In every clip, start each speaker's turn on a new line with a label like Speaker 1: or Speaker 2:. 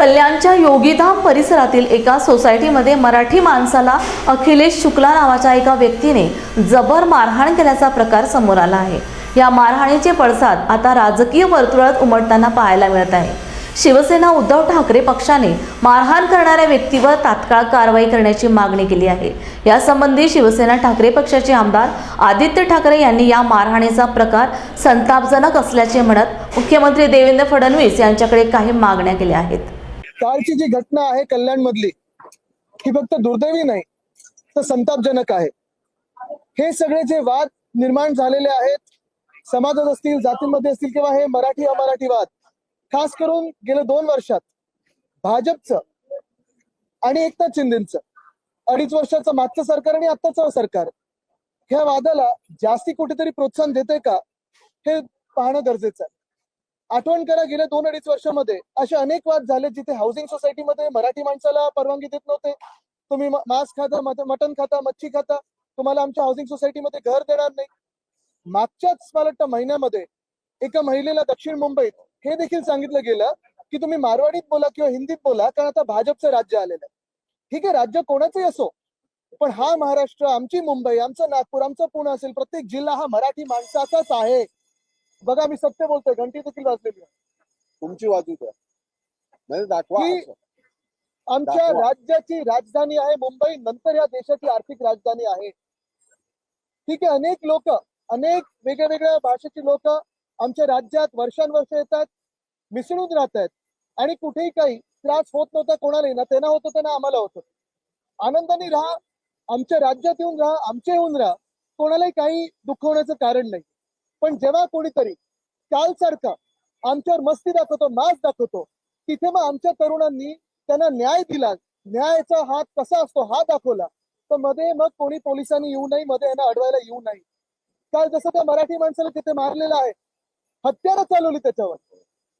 Speaker 1: कल्याणच्या योगीधाम परिसरातील एका सोसायटीमध्ये मराठी माणसाला अखिलेश शुक्ला नावाच्या एका व्यक्तीने जबर मारहाण केल्याचा प्रकार समोर आला आहे. या मारहाणीचे पडसाद आता राजकीय वर्तुळात उमटताना पाहायला मिळत आहे. शिवसेना उद्धव ठाकरे पक्षाने मारहाण करणाऱ्या व्यक्तीवर तात्काळ कारवाई करण्याची मागणी केली आहे. यासंबंधी शिवसेना ठाकरे पक्षाचे आमदार आदित्य ठाकरे यांनी या मारहाणीचा प्रकार संतापजनक असल्याचे म्हणत मुख्यमंत्री देवेंद्र फडणवीस यांच्याकडे काही मागण्या केल्या आहेत.
Speaker 2: कालची जी घटना आहे कल्याण मधली ही फक्त दुर्दैवी नाही तर संतापजनक आहे. हे सगळे जे वाद निर्माण झालेले आहेत समाजात असतील जातींमध्ये असतील किंवा हे मराठी अमराठी वाद खास करून गेल्या दोन वर्षात भाजपचं आणि एकनाथ शिंदेचं अडीच वर्षाचं मागचं सरकार आणि आत्ताचं सरकार ह्या वादाला जास्ती कुठेतरी प्रोत्साहन देते का हे पाहणं गरजेचं आहे. आठवण करा गेल्या दोन अडीच वर्षामध्ये. असे अनेक वाद झाले जिथे हाऊसिंग सोसायटीमध्ये मराठी माणसाला परवानगी देत नव्हते. तुम्ही मांस खाता मटन मटण खाता मच्छी खाता तुम्हाला आमच्या हाऊसिंग सोसायटीमध्ये घर देणार नाही. मागच्याच मला वाटतं महिन्यामध्ये एका महिलेला दक्षिण मुंबईत हे देखील सांगितलं गेलं की तुम्ही मारवाडीत बोला किंवा हिंदीत बोला कारण आता भाजपचं राज्य आलेलं आहे. ठीक आहे राज्य कोणाचंही असो पण हा महाराष्ट्र आमची मुंबई आमचं नागपूर आमचं पुणे असेल प्रत्येक जिल्हा हा मराठी माणसाचाच आहे. बघा मी सत्य बोलतोय. घंटी देखील वाजलेली आहे
Speaker 3: तुमची वाजू द्या. नाही दाखवा
Speaker 2: की-
Speaker 3: असं.
Speaker 2: आमच्या
Speaker 3: दाखवा.
Speaker 2: राज्याची राजधानी आहे मुंबई नंतर या देशाची आर्थिक राजधानी आहे. ठीक आहे अनेक लोक अनेक वेगळ्या वेगळ्या भाषेची लोक आमच्या राज्यात वर्षानुवर्ष येतात मिसळून राहत आहेत. आणि कुठेही काही त्रास होत नव्हता कोणालाही ना त्यांना होत होतं ना आम्हाला होत होतं. आनंदाने राहा आमच्या राज्यात येऊन राहा आमच्या येऊन राहा. कोणालाही काही दुखवण्याचं कारण नाही. पण जेव्हा कोणीतरी कालसारखा आमच्यावर मस्ती दाखवतो मास दाखवतो तिथे मग आमच्या तरुणांनी त्यांना न्याय दिला. न्यायाचा हात कसा असतो हा दाखवला. तर मध्ये मग कोणी पोलिसांनी येऊ नाही मध्ये यांना अडवायला येऊ नाही काल जसं त्या मराठी माणसाला तिथे मारलेलं आहे हत्यारं चालवली त्याच्यावर.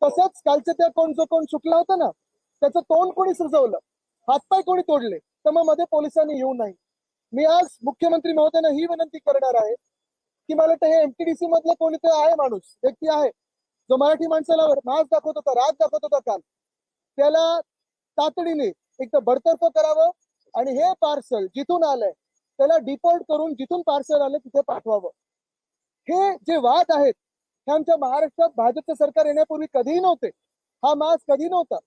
Speaker 2: तसंच कालच्या त्या कोण जो कोण चुकला होता ना त्याचं तोंड कोणी सुजवलं हातपाय कोणी तोडले तर मग मध्ये पोलिसांनी येऊ नाही मी आज मुख्यमंत्री महोदयांना ही विनंती करणार आहे की मला वाटतं हे एमटीडीसी मधलं कोणीतरी आहे माणूस व्यक्ती आहे जो मराठी माणसाला मास दाखवत होता राग दाखवत होता काल. त्याला तातडीने एक तर बडतर्फ करावं आणि हे पार्सल जिथून आलंय त्याला डिपोर्ट करून जिथून पार्सल आलं तिथे पाठवावं. हे जे वाद आहेत हे आमच्या महाराष्ट्रात भाजपचं सरकार येण्यापूर्वी कधीही नव्हते. हा मास कधी नव्हता.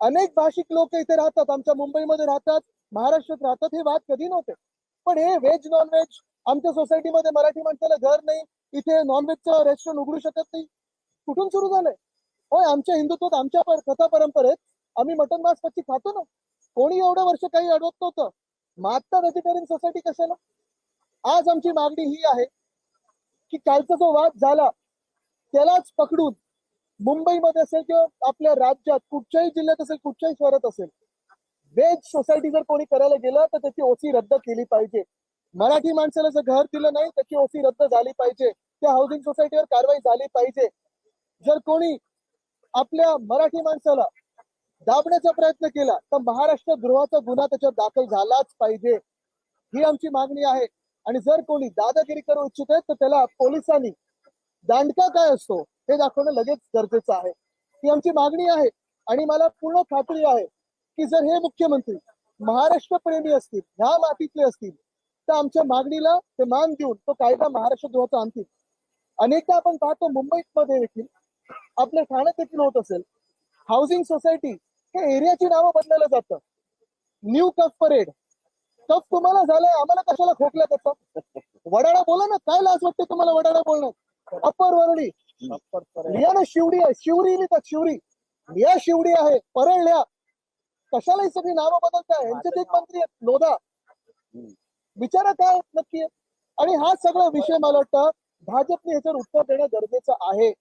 Speaker 2: अनेक भाषिक लोक इथे राहतात आमच्या मुंबईमध्ये राहतात महाराष्ट्रात राहतात हे वाद कधी नव्हते. पण हे व्हेज नॉन व्हेज आमच्या सोसायटीमध्ये मराठी माणसाला घर नाही इथे नॉनव्हेजचं रेस्टॉरंट उघडू शकत नाही. कुठून सुरू झालंय? होय आमच्या हिंदुत्वात आमच्या कथा परंपरेत आम्ही मटन मास पक्षी खातो ना? कोणी एवढं वर्ष काही अडवत नव्हतं. मग आता व्हेजिटेरियन सोसायटी कशाला? आज आमची मागणी ही आहे की कालचा जो वाद झाला त्यालाच पकडून मुंबईमध्ये असेल किंवा आपल्या राज्यात कुठच्याही जिल्ह्यात असेल कुठच्याही शहरात असेल वेज सोसायटी जर कोणी करायला गेलं तर त्याची ओसी रद्द केली पाहिजे. मराठी माणसाला जर घर दिलं नाही त्याची ओसी रद्द झाली पाहिजे. त्या हाऊसिंग सोसायटीवर कारवाई झाली पाहिजे. जर कोणी आपल्या मराठी माणसाला दाबण्याचा प्रयत्न केला तर महाराष्ट्र गृहाचा गुन्हा त्याच्यावर दाखल झालाच पाहिजे. ही आमची मागणी आहे. आणि जर कोणी दादागिरी करू इच्छित आहे तर त्याला पोलिसांनी दांडका काय असतो हे दाखवणं लगेच गरजेचं आहे. ही आमची मागणी आहे. आणि मला पूर्ण खात्री आहे की जर हे मुख्यमंत्री महाराष्ट्र प्रेमी असतील ह्या मातीतले असतील तर आमच्या मागणीला ते मान देऊन तो कायदा महाराष्ट्र गृहाचा आणतील. अनेकदा आपण पाहतो मुंबईमध्ये देखील आपल्या ठाण्यात देखील होत असेल. हाऊसिंग सोसायटी हे एरियाची नावं बदलायला जातं. न्यू कफ परेड कफ तुम्हाला झालंय आम्हाला कशाला खोकल्या त्याचा? वडाडा बोला ना काय लाज वाटते तुम्हाला वडाडा बोलणं? अप्पर वरळी. लिहा ना शिवडी आहे शिवरी लिहितात शिवरी. लिहा शिवडी आहे परळ लिहा. कशाला ही सगळी नावं बदलताय. यांचे एक मंत्री आहेत लोधा. विचारा काय नक्की. आणि हा सगळा विषय मला वाटतं भाजपने ह्याच्यावर उत्तर देणं गरजेचं आहे.